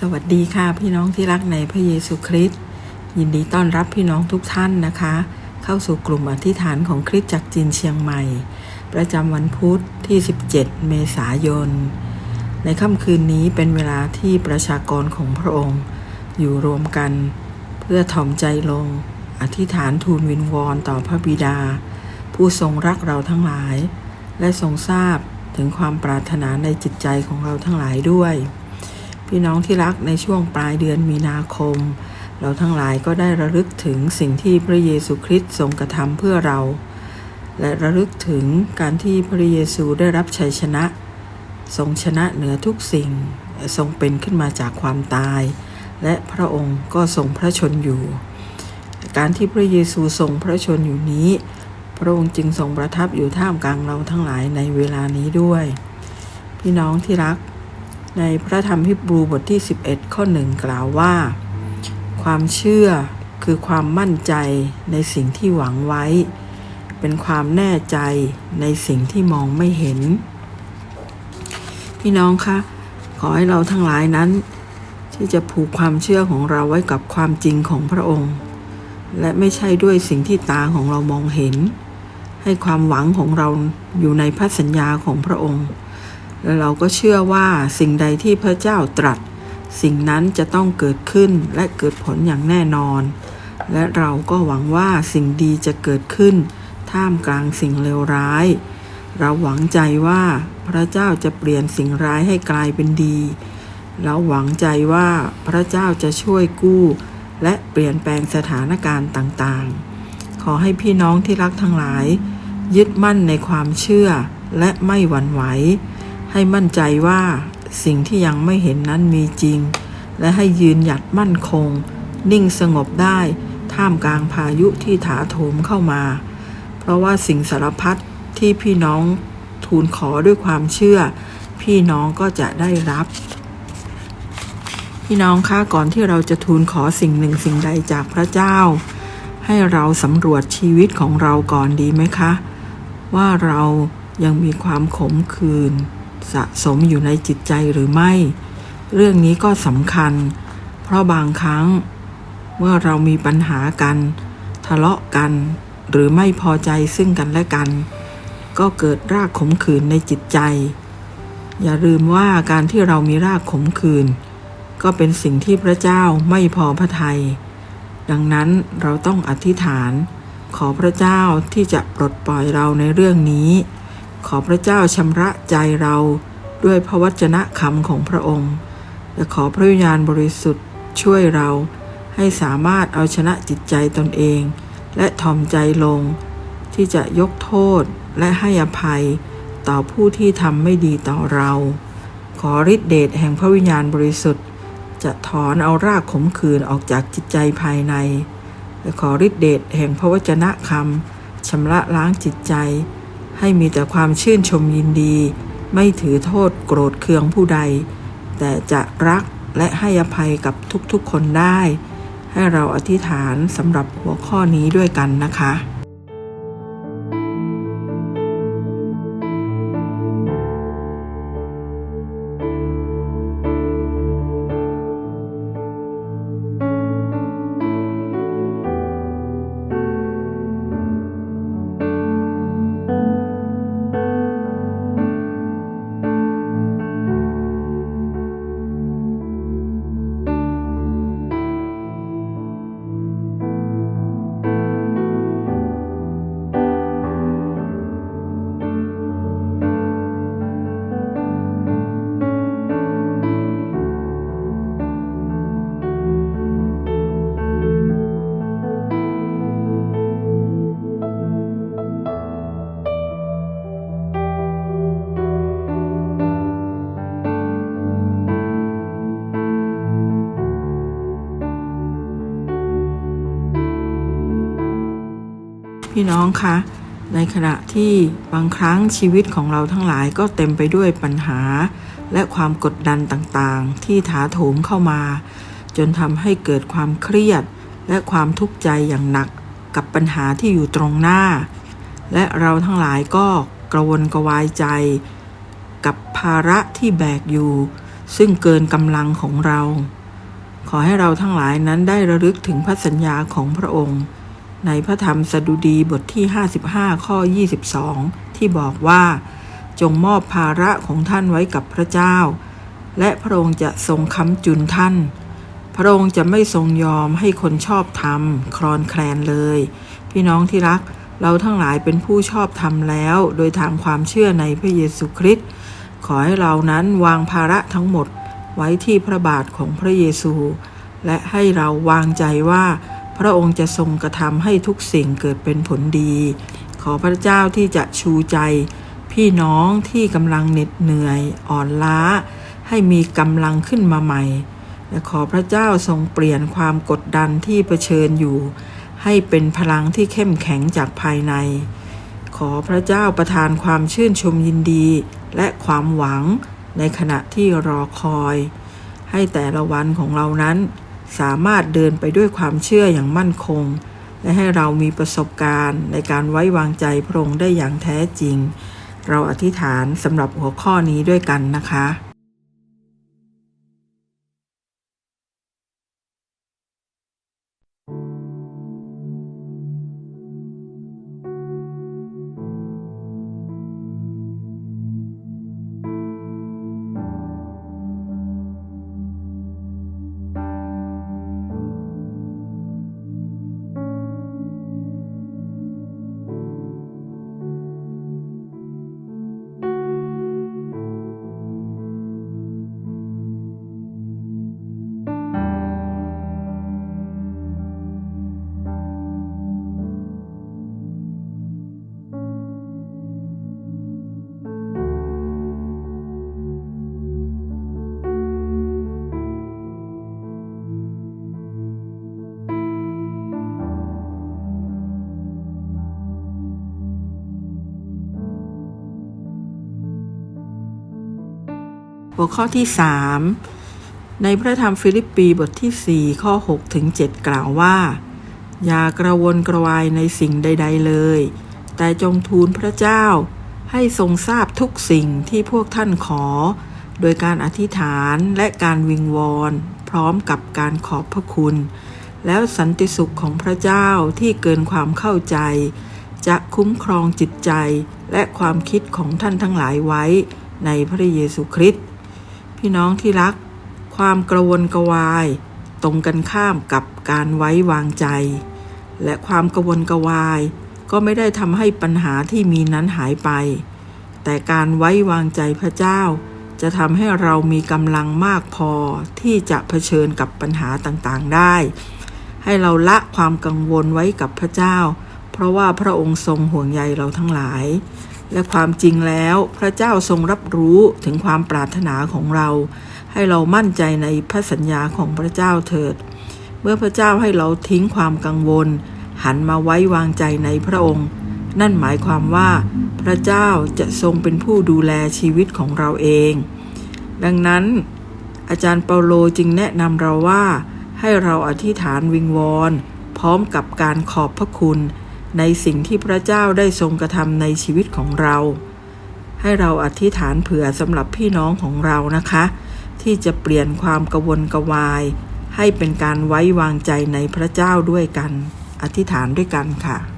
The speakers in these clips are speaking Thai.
สวัสดีค่ะพี่น้องที่รักในพระเยซูคริสต์ยินดีต้อนรับพี่น้องทุกท่านนะคะ เข้าสู่กลุ่มอธิษฐานของคริสตจักรจีนเชียงใหม่ ประจำวันพุธที่ 17 เมษายน ในค่ำคืนนี้เป็นเวลาที่ประชากรของพระองค์ อยู่รวมกัน เพื่อถ่อมใจลง อธิษฐานทูลวินวอนต่อพระบิดา ผู้ทรงรักเราทั้งหลาย และทรงทราบถึงความปรารถนาในจิตใจของเราทั้งหลายด้วย พี่น้องที่รักในช่วงปลายเดือนมีนาคม เราทั้งหลายก็ได้ระลึกถึงสิ่งที่พระเยซูคริสต์ทรงกระทำเพื่อเรา และระลึกถึงการที่พระเยซูได้รับชัยชนะ ทรงชนะเหนือทุกสิ่งทรงเป็นขึ้นมาจากความตาย และพระองค์ก็ทรงพระชนอยู่ การที่พระเยซูทรงพระชนอยู่นี้ พระองค์จึงทรงประทับอยู่ท่ามกลางเราทั้งหลายในเวลานี้ด้วย พี่น้องที่รัก ในพระธรรมฮิบรูบทที่ 11 ข้อหนึ่งกล่าวว่า ความเชื่อคือความมั่นใจในสิ่งที่หวังไว้ เป็นความแน่ใจในสิ่งที่มองไม่เห็น พี่น้องคะขอให้เราทั้งหลายนั้น ที่จะผูกความเชื่อของเราไว้กับความจริงของพระองค์ และไม่ใช่ด้วยสิ่งที่ตาของเรามองเห็น ให้ความหวังของเราอยู่ในพระสัญญาของพระองค์ และเราก็เชื่อว่าสิ่งใดที่พระเจ้าตรัส สิ่งนั้นจะต้องเกิดขึ้นและเกิดผลอย่างแน่นอน และเราก็หวังว่าสิ่งดีจะเกิดขึ้น ท่ามกลางสิ่งเลวร้าย เราหวังใจว่าพระเจ้าจะเปลี่ยนสิ่งร้ายให้กลายเป็นดี เราหวังใจว่าพระเจ้าจะช่วยกู้ และเปลี่ยนแปลงสถานการณ์ต่างๆ ขอให้พี่น้องที่รักทั้งหลาย ยึดมั่นในความเชื่อและไม่หวั่นไหว ให้มั่นใจว่าสิ่งที่ยังไม่เห็นนั้นมีจริง และให้ยืนหยัดมั่นคง นิ่งสงบได้ ท่ามกลางพายุที่ถาโถมเข้ามา เพราะว่าสิ่งสารพัดที่พี่น้องทูลขอด้วยความเชื่อ พี่น้องก็จะได้รับ พี่น้องคะก่อนที่เราจะทูลขอสิ่งหนึ่งสิ่งใดจากพระเจ้า ให้เราสำรวจชีวิตของเราก่อนดีไหมคะ ว่าเรายังมีความขมขื่น สะสมอยู่ในจิตใจหรือไม่ เรื่องนี้ก็สำคัญ เพราะบางครั้ง เมื่อเรามีปัญหากัน ทะเลาะกัน หรือไม่พอใจซึ่งกันและกัน ก็เกิดรากขมขื่นในจิตใจ อย่าลืมว่าการที่เรามีรากขมขื่นก็เป็นสิ่งที่พระเจ้าไม่พอพระทยัยดังนั้นเราต้องอธิษฐาน ขอพระเจ้าที่จะปลดปล่อยเราในเรื่องนี้ ขอพระเจ้าชำระใจเราด้วยพระวจนะคำของพระองค์ และขอพระวิญญาณบริสุทธิ์ช่วยเราให้สามารถเอาชนะจิตใจตนเอง และทอมใจลง ที่จะยกโทษและให้อภัยต่อผู้ที่ทำไม่ดีต่อเรา ขอฤทธิเดชแห่งพระวิญญาณบริสุทธิ์ จะถอนเอารากขมขื่นออกจากจิตใจภายในและขอฤทธิเดชแห่งพระวจนะคำชำระล้างจิตใจ ให้มีแต่ความชื่นชมยินดี ไม่ถือโทษโกรธเคืองผู้ใด แต่จะรักและให้อภัยกับทุกๆคนได้ ให้เราอธิษฐานสำหรับหัวข้อนี้ด้วยกันนะคะ น้องคะในขณะที่บางครั้งชีวิตของเราทั้งหลายก็เต็มไปด้วยปัญหา และความกดดันต่างๆ ที่ถาโถมเข้ามา จนทำให้เกิดความเครียด และความทุกข์ใจอย่างหนักกับปัญหาที่อยู่ตรงหน้า และเราทั้งหลายก็กระวนกระวายใจ กับภาระที่แบกอยู่ ซึ่งเกินกำลังของเรา ขอให้เราทั้งหลายนั้นได้ระลึกถึงพระสัญญาของพระองค์ ในพระธรรมสดุดีบทที่ 55 ข้อ 22 ที่บอกว่า จงมอบภาระของท่านไว้กับพระเจ้า และพระองค์จะทรงค้ำจุนท่าน พระองค์จะไม่ทรงยอมให้คนชอบธรรมคลอนแคลนเลย พี่น้องที่รักเราทั้งหลายเป็นผู้ชอบธรรมแล้ว โดยทางความเชื่อในพระเยซูคริสต์ขอให้เรานั้นวางภาระทั้งหมดไว้ที่พระบาทของพระเยซู และให้เราวางใจว่า พระองค์จะทรงกระทำให้ทุกสิ่งเกิดเป็นผลดี ขอพระเจ้าที่จะชูใจ พี่น้องที่กำลังเหน็ดเหนื่อยอ่อนล้า ให้มีกำลังขึ้นมาใหม่และขอพระเจ้าทรงเปลี่ยนความกดดันที่เผชิญอยู่ ให้เป็นพลังที่เข้มแข็งจากภายใน ขอพระเจ้าประทานความชื่นชมยินดี และความหวังในขณะที่รอคอย ให้แต่ละวันของเรานั้น สามารถเดินไปด้วยความเชื่ออย่างมั่นคง และให้เรามีประสบการณ์ในการไว้วางใจพระองค์ได้อย่างแท้จริง เราอธิษฐานสำหรับหัวข้อนี้ด้วยกันนะคะ ข้อที่ 3 ในพระธรรมฟิลิปปีบทที่ 4 ข้อ6ถึง7กล่าวว่า อย่ากระวนกระวายในสิ่งใด ๆ เลย แต่จงทูลพระเจ้า ให้ทรงทราบทุกสิ่งที่พวกท่านขอ โดยการอธิษฐานและการวิงวอนพร้อมกับการขอบพระคุณ แล้วสันติสุขของพระเจ้าที่เกินความเข้าใจ จะคุ้มครองจิตใจและความคิดของท่านทั้งหลายไว้ในพระเยซูคริสต์ พี่น้องที่รัก ความกระวนกระวาย ตรงกันข้ามกับการไว้วางใจ และความกระวนกระวาย ก็ไม่ได้ทำให้ปัญหาที่มีนั้นหายไป แต่การไว้วางใจพระเจ้า จะทำให้เรามีกำลังมากพอที่จะเผชิญกับปัญหาต่างๆได้ ให้เราละความกังวลไว้กับพระเจ้า เพราะว่าพระองค์ทรงห่วงใยเราทั้งหลาย และความจริงแล้วพระเจ้าทรงรับรู้ถึงความปรารถนาของเรา ให้เรามั่นใจในพระสัญญาของพระเจ้าเถิด เมื่อพระเจ้าให้เราทิ้งความกังวล หันมาไว้วางใจในพระองค์ นั่นหมายความว่า พระเจ้าจะทรงเป็นผู้ดูแลชีวิตของเราเอง ดังนั้น อาจารย์เปาโลจึงแนะนำเราว่า ให้เราอธิษฐานวิงวอนพร้อมกับการขอบพระคุณ ในสิ่งที่พระเจ้าได้ทรงกระทำในชีวิตของเรา ให้เราอธิษฐานเผื่อสำหรับพี่น้องของเรานะคะ ที่จะเปลี่ยนความกระวนกระวาย ให้เป็นการไว้วางใจในพระเจ้าด้วยกัน อธิษฐานด้วยกันค่ะ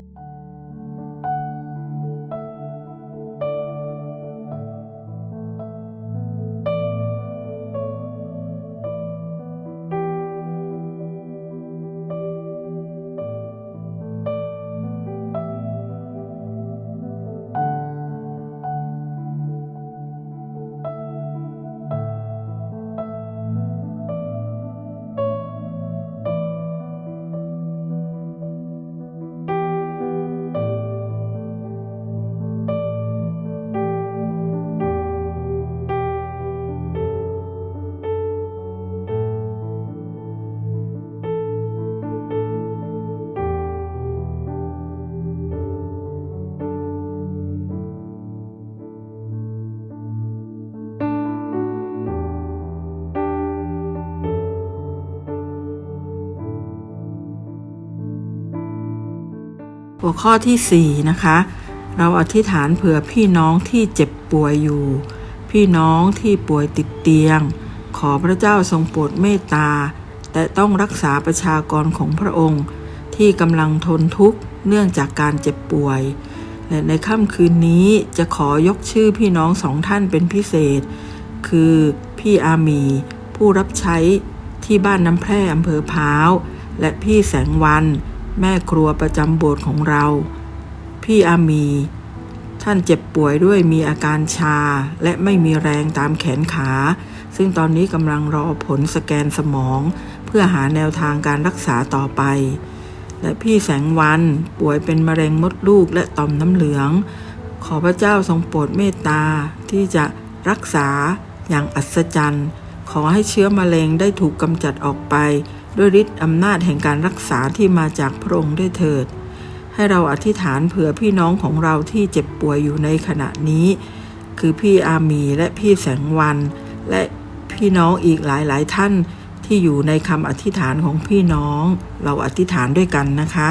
หัวข้อที่ 4 นะคะ เราอธิษฐานเผื่อพี่น้องที่เจ็บป่วยอยู่ พี่น้องที่ป่วยติดเตียง ขอพระเจ้าทรงโปรดเมตตา แต่ต้องรักษาประชากรของพระองค์ ที่กำลังทนทุกข์เนื่องจากการเจ็บป่วย และในค่ำคืนนี้จะขอยกชื่อพี่น้องสองท่านเป็นพิเศษ คือพี่อามี ผู้รับใช้ที่บ้านน้ำแพร่อำเภอพร้าว และพี่แสงวัน แม่ครัวประจำโบสถ์ของเรา พี่อามี ท่านเจ็บป่วยด้วยมีอาการชาและไม่มีแรงตามแขนขา ซึ่งตอนนี้กำลังรอผลสแกนสมอง เพื่อหาแนวทางการรักษาต่อไป และพี่แสงวันป่วยเป็นมะเร็งมดลูกและต่อมน้ำเหลือง ขอพระเจ้าทรงโปรดเมตตาที่จะรักษาอย่างอัศจรรย์ ขอให้เชื้อมะเร็งได้ถูกกำจัดออกไป ด้วยฤทธิ์อำนาจแห่งการรักษาที่มาจากพระองค์ด้วยเถิด ให้เราอธิษฐานเผื่อพี่น้องของเราที่เจ็บป่วยอยู่ในขณะนี้ คือพี่อามีและพี่แสงวัน และพี่น้องอีกหลายๆ ท่านที่อยู่ในคำอธิษฐานของพี่น้อง เราอธิษฐานด้วยกันนะคะ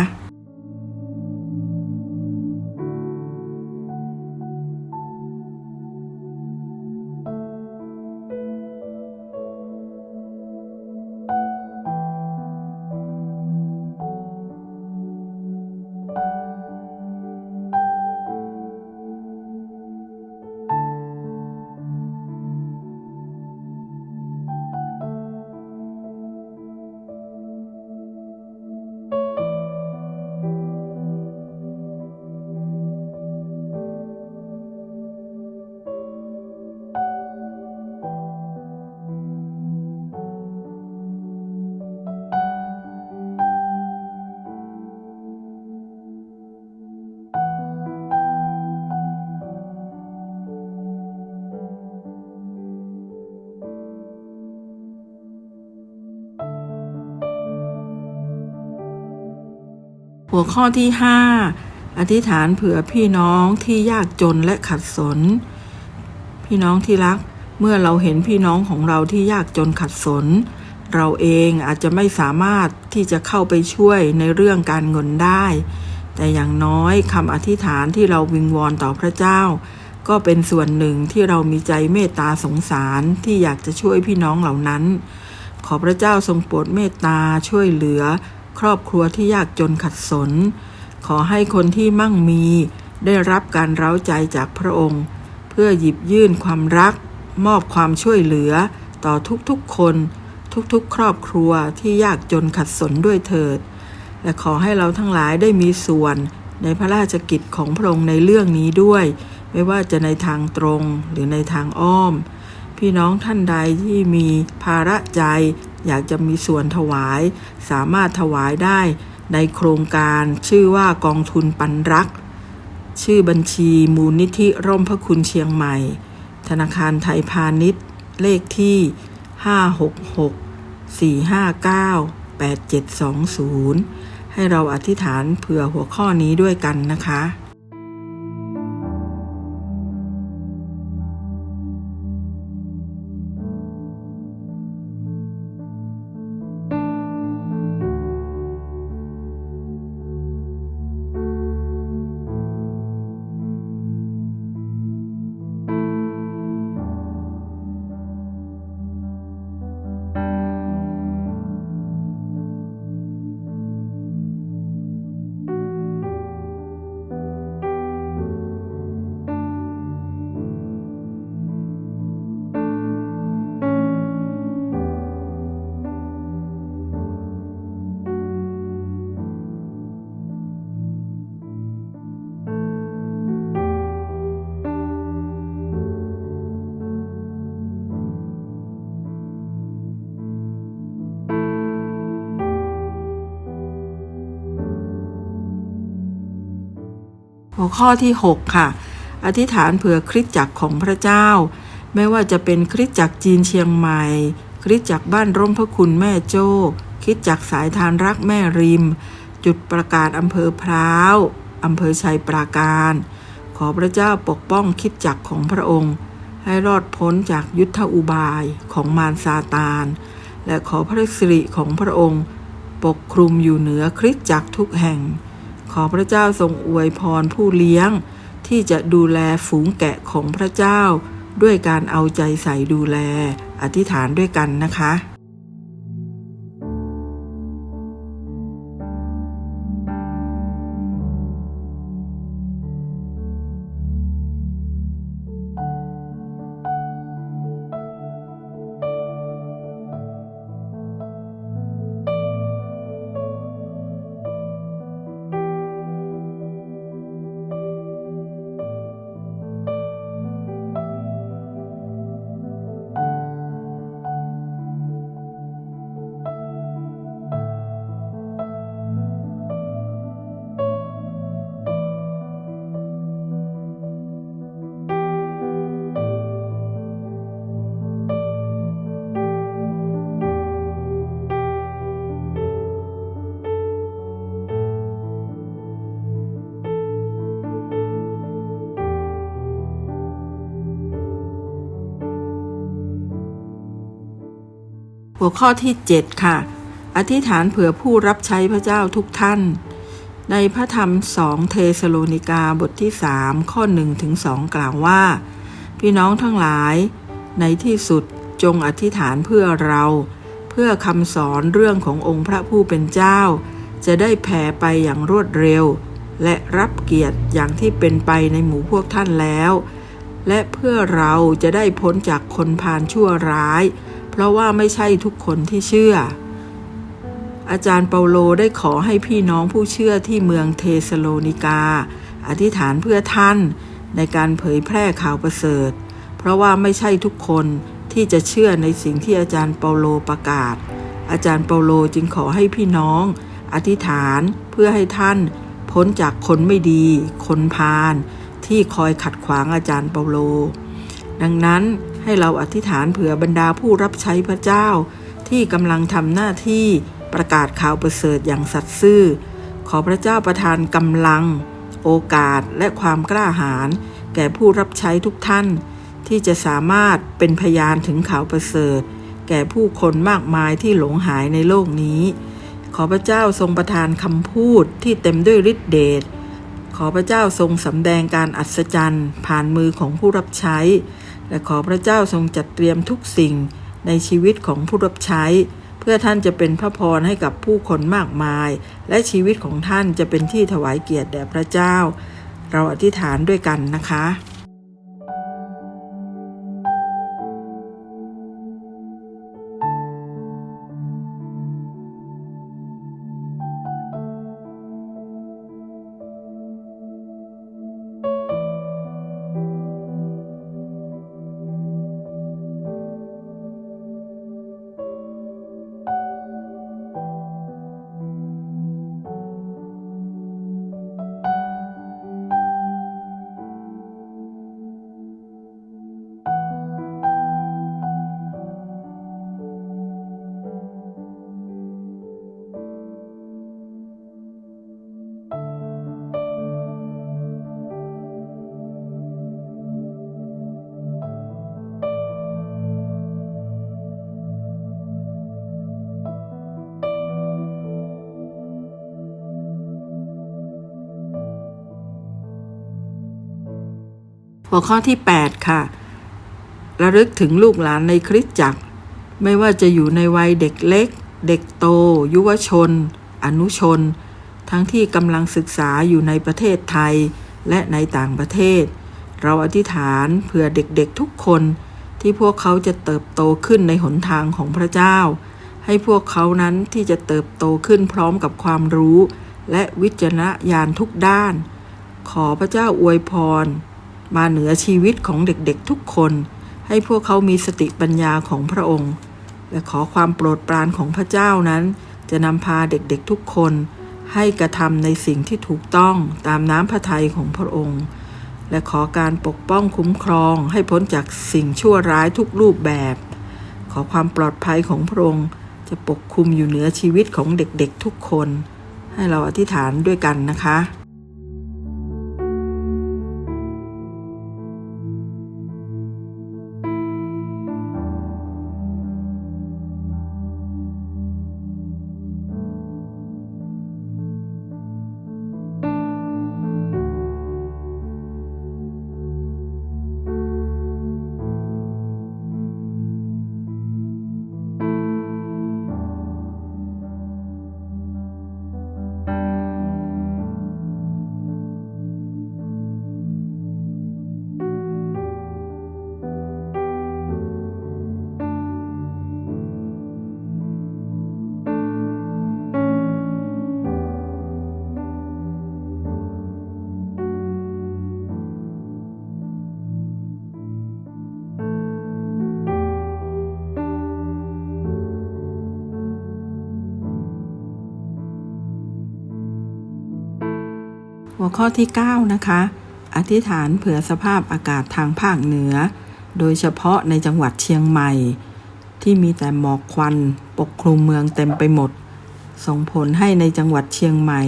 หัวข้อที่ 5 อธิษฐานเผื่อพี่น้องที่ยากจนและขัดสน พี่น้องที่รัก เมื่อเราเห็นพี่น้องของเราที่ยากจนขัดสน เราเองอาจจะไม่สามารถที่จะเข้าไปช่วยในเรื่องการเงินได้ แต่อย่างน้อยคำอธิษฐานที่เราวิงวอนต่อพระเจ้า ก็เป็นส่วนหนึ่งที่เรามีใจเมตตาสงสารที่อยากจะช่วยพี่น้องเหล่านั้น ขอพระเจ้าทรงโปรดเมตตาช่วยเหลือ ครอบครัวที่ยากจนขัดสน ขอให้คนที่มั่งมีได้รับการเร้าใจจากพระองค์ เพื่อหยิบยื่นความรัก มอบความช่วยเหลือ ต่อทุกๆคน ทุกๆ ครอบครัวที่ยากจนขัดสนด้วยเถิด และขอให้เราทั้งหลายได้มีส่วนในพระราชกิจของพระองค์ในเรื่องนี้ด้วย ไม่ว่าจะในทางตรงหรือในทางอ้อม พี่น้องท่านใดที่มีภาระใจ อยากจะมีส่วนถวาย สามารถถวายได้ในโครงการชื่อว่ากองทุนปันรัก ชื่อบัญชีมูลนิธิร่มพระคุณเชียงใหม่ ธนาคารไทยพาณิชย์ เลขที่ 566 459 8720 ให้เราอธิษฐานเผื่อหัวข้อนี้ด้วยกันนะคะ หัวข้อที่ 6 ค่ะ อธิษฐานเผื่อคริสตจักรของพระเจ้า ไม่ว่าจะเป็นคริสตจักรจีนเชียงใหม่ คริสตจักรบ้านร่มพระคุณแม่โจ้คริสตจักรสายทานรักแม่ริม จุดประกาศอำเภอพร้าวอำเภอชัยปราการ ขอพระเจ้าปกป้องคริดจักรของพระองค์ ให้รอดพ้นจากยุทธอุบายของมารซาตาน และขอพระสิริของพระองค์ ปกคลุมอยู่เหนือคริสจักรทุกแห่ง ขอพระเจ้าทรงอวยพรผู้เลี้ยง ที่จะดูแลฝูงแกะของพระเจ้า ด้วยการเอาใจใส่ดูแล อธิษฐานด้วยกันนะคะ หัวข้อที่ 7 ค่ะ อธิษฐานเผื่อผู้รับใช้พระเจ้าทุกท่าน ในพระธรรมสองเทสโลนิกาบทที่ 3 ข้อ1ถึง2กล่าวว่า พี่น้องทั้งหลาย ในที่สุดจงอธิษฐานเพื่อเรา เพื่อคำสอนเรื่องขององค์พระผู้เป็นเจ้า จะได้แผ่ไปอย่างรวดเร็ว และรับเกียรติอย่างที่เป็นไปในหมู่พวกท่านแล้ว และเพื่อเราจะได้พ้นจากคนพาลชั่วร้าย เพราะว่าไม่ใช่ทุกคนที่เชื่อ อาจารย์เปาโลได้ขอให้พี่น้องผู้เชื่อที่เมืองเทสโลนิกา อธิษฐานเพื่อท่านในการเผยแพร่ข่าวประเสริฐ เพราะว่าไม่ใช่ทุกคนที่จะเชื่อในสิ่งที่อาจารย์เปาโลประกาศ อาจารย์เปาโลจึงขอให้พี่น้อง อธิษฐานเพื่อให้ท่านพ้นจากคนไม่ดี คนพาลที่คอยขัดขวางอาจารย์เปาโล ดังนั้นให้เราอธิษฐานเผื่อบรรดาผู้รับใช้พระเจ้า ที่กำลังทำหน้าที่ประกาศข่าวประเสริฐอย่างสัตย์ซื่อ ขอพระเจ้าประทานกำลัง โอกาสและความกล้าหาญแก่ผู้รับใช้ทุกท่าน ที่จะสามารถเป็นพยานถึงข่าวประเสริฐ แก่ผู้คนมากมายที่หลงหายในโลกนี้ ขอพระเจ้าทรงประทานคำพูดที่เต็มด้วยฤทธิเดชขอพระเจ้าทรงสำแดงการอัศจรรย์ ผ่านมือของผู้รับใช้ และขอพระเจ้าทรงจัดเตรียมทุกสิ่งในชีวิตของผู้รับใช้ เพื่อท่านจะเป็นพระพรให้กับผู้คนมากมาย และชีวิตของท่านจะเป็นที่ถวายเกียรติแด่พระเจ้า เราอธิษฐานด้วยกันนะคะ หัวข้อที่ 8 ค่ะ ระลึกถึงลูกหลานในคริสตจักร ไม่ว่าจะอยู่ในวัยเด็กเล็ก เด็กโต ยุวชน อนุชน ทั้งที่กำลังศึกษาอยู่ในประเทศไทยและในต่างประเทศ เราอธิษฐานเผื่อเด็กๆทุกคนที่พวกเขาจะเติบโตขึ้นในหนทางของพระเจ้า ให้พวกเขานั้นที่จะเติบโตขึ้นพร้อมกับความรู้ และวิจารณญาณทุกด้าน ขอพระเจ้าอวยพร มาเหนือชีวิตของเด็กๆทุกคน ให้พวกเขามีสติปัญญาของพระองค์ และขอความโปรดปรานของพระเจ้านั้น จะนำพาเด็กๆทุกคน ให้กระทำในสิ่งที่ถูกต้องตามน้ำพระทัยของพระองค์ และขอการปกป้องคุ้มครองให้พ้นจากสิ่งชั่วร้ายทุกรูปแบบ ขอความปลอดภัยของพระองค์ จะปกคุมอยู่เหนือชีวิตของเด็กๆทุกคน ให้เราอธิษฐานด้วยกันนะคะ หัวข้อที่ 9 นะคะ อธิษฐานเผื่อสภาพอากาศทางภาคเหนือ โดยเฉพาะในจังหวัดเชียงใหม่ ที่มีแต่หมอกควันปกคลุมเมืองเต็มไปหมด ส่งผลให้ในจังหวัดเชียงใหม่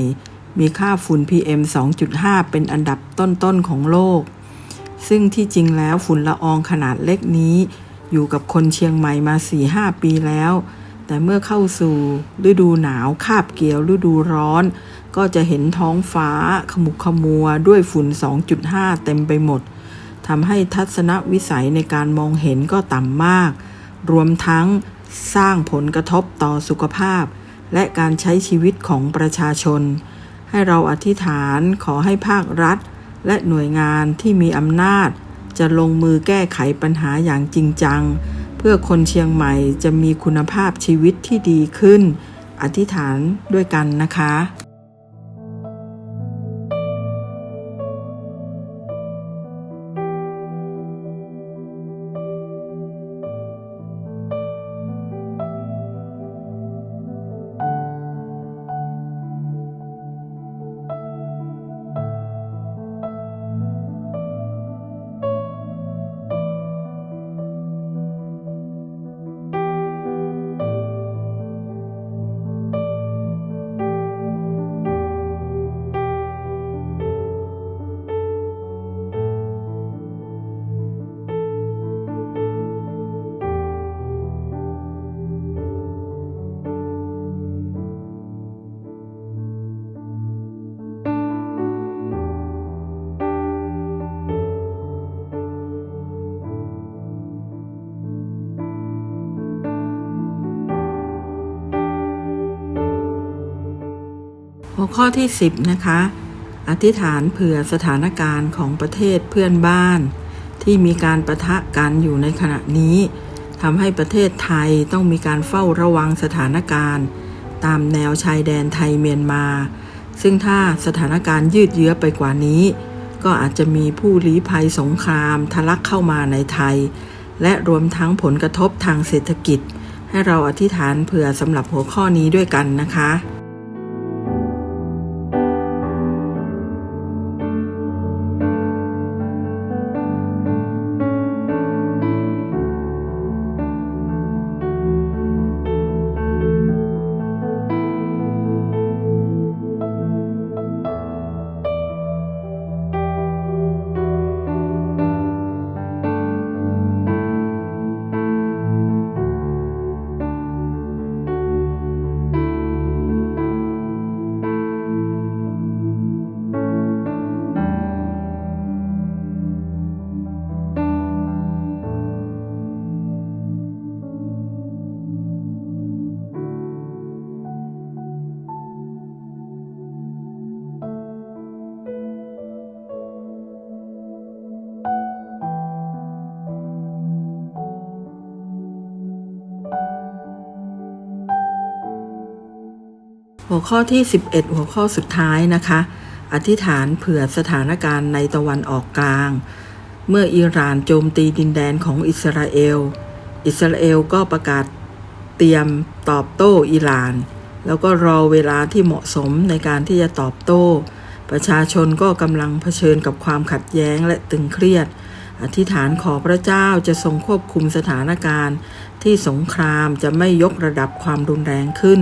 มีค่าฝุ่น PM 2.5 เป็นอันดับต้นๆของโลก ซึ่งที่จริงแล้วฝุ่นละอองขนาดเล็กนี้ อยู่กับคนเชียงใหม่มา 4-5 ปีแล้ว แต่เมื่อเข้าสู่ฤดูหนาวคาบเกี่ยวฤดูร้อน ก็จะเห็นท้องฟ้าขมุกขมัวด้วยฝุ่น 2.5 เต็มไปหมดทำให้ทัศนวิสัยในการมองเห็นก็ต่ำมาก รวมทั้งสร้างผลกระทบต่อสุขภาพ และการใช้ชีวิตของประชาชน ให้เราอธิษฐานขอให้ภาครัฐ และหน่วยงานที่มีอำนาจ จะลงมือแก้ไขปัญหาอย่างจริงจัง เพื่อคนเชียงใหม่จะมีคุณภาพชีวิตที่ดีขึ้น อธิษฐานด้วยกันนะคะ ข้อที่ 10 นะคะ อธิษฐานเผื่อสถานการณ์ของประเทศเพื่อนบ้าน ที่มีการประทะกันอยู่ในขณะนี้ทำให้ประเทศไทยต้องมีการเฝ้าระวังสถานการณ์ ตามแนวชายแดนไทยเมียนมา ซึ่งถ้าสถานการณ์ยืดเยื้อไปกว่านี้ ก็อาจจะมีผู้ลี้ภัยสงครามทะลักเข้ามาในไทย และรวมทั้งผลกระทบทางเศรษฐกิจ ให้เราอธิษฐานเผื่อสำหรับหัวข้อนี้ด้วยกันนะคะ หัวข้อที่ 11 หัวข้อสุดท้ายนะคะ อธิษฐานเผื่อสถานการณ์ในตะวันออกกลาง เมื่ออิหร่านโจมตีดินแดนของอิสราเอล อิสราเอลก็ประกาศเตรียมตอบโต้อิหร่าน แล้วก็รอเวลาที่เหมาะสมในการที่จะตอบโต้ ประชาชนก็กำลังเผชิญกับความขัดแย้งและตึงเครียด อธิษฐานขอพระเจ้าจะทรงควบคุมสถานการณ์ ที่สงครามจะไม่ยกระดับความรุนแรงขึ้น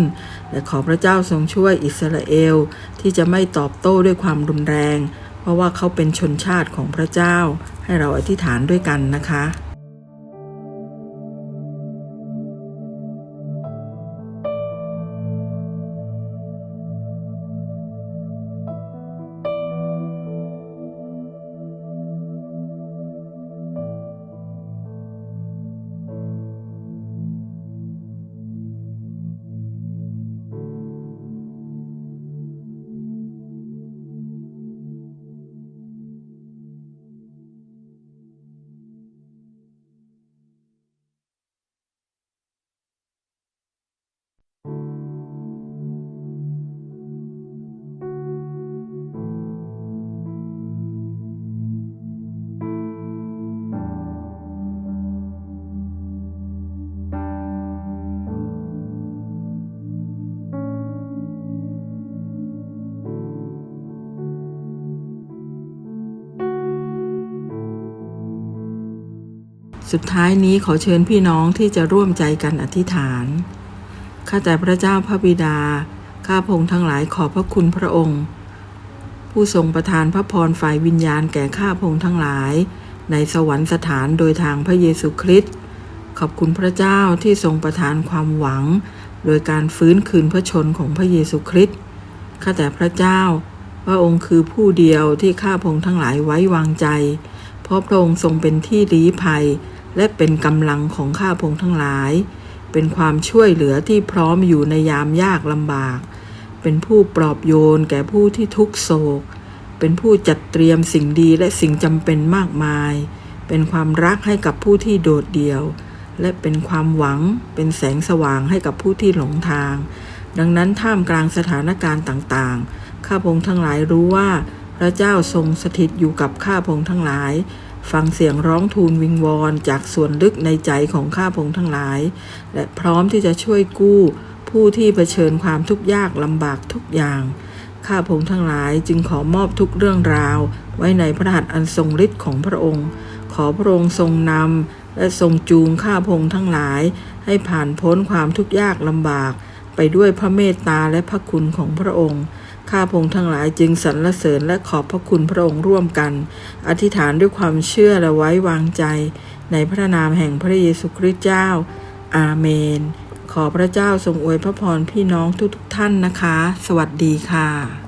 และขอพระเจ้าทรงช่วยอิสราเอลที่จะไม่ตอบโต้ด้วยความรุนแรง เพราะว่าเขาเป็นชนชาติของพระเจ้า ให้เราอธิษฐานด้วยกันนะคะ สุดท้ายนี้ขอเชิญพี่น้องที่จะร่วมใจกันอธิษฐาน ข้าแต่พระเจ้าพระบิดา ข้าพงทั้งหลายขอบพระคุณพระองค์ ผู้ทรงประทานพระพรฝ่ายวิญญาณแก่ข้าพงทั้งหลาย ในสวรรคสถานโดยทางพระเยซูคริสต์ ขอบคุณพระเจ้าที่ทรงประทานความหวัง โดยการฟื้นคืนพระชนของพระเยซูคริสต์ ข้าแต่พระเจ้าพระองค์คือผู้เดียวที่ข้าพงทั้งหลายไว้วางใจ เพราะพระองค์ทรงเป็นที่ลี้ภัย และเป็นกำลังของข้าพงทั้งหลาย เป็นความช่วยเหลือที่พร้อมอยู่ในยามยากลำบาก เป็นผู้ปลอบโยนแก่ผู้ที่ทุกโศก เป็นผู้จัดเตรียมสิ่งดีและสิ่งจำเป็นมากมาย เป็นความรักให้กับผู้ที่โดดเดี่ยว และเป็นความหวัง เป็นแสงสว่างให้กับผู้ที่หลงทาง ดังนั้นท่ามกลางสถานการณ์ต่างๆ ข้าพงทั้งหลายรู้ว่า พระเจ้าทรงสถิตอยู่กับข้าพงทั้งหลาย ฟังเสียงร้องทูลวิงวอนจากส่วนลึกในใจของข้าพงทั้งหลาย และพร้อมที่จะช่วยกู้ผู้ที่เผชิญความทุกข์ยากลำบากทุกอย่าง ข้าพงทั้งหลายจึงขอมอบทุกเรื่องราว ไว้ในพระหัตถ์อันทรงฤทธิ์ของพระองค์ ขอพระองค์ทรงนำและทรงจูงข้าพงทั้งหลาย ให้ผ่านพ้นความทุกข์ยากลำบาก ไปด้วยพระเมตตาและพระคุณของพระองค์ ข้าพงทั้งหลายจึงสรรเสริญและขอบพระคุณพระองค์ร่วมกัน อธิษฐานด้วยความเชื่อและไว้วางใจ ในพระนามแห่งพระเยซูคริสต์เจ้า อาเมน ขอพระเจ้าทรงอวยพระพรพี่น้องทุกๆท่านนะคะ สวัสดีค่ะ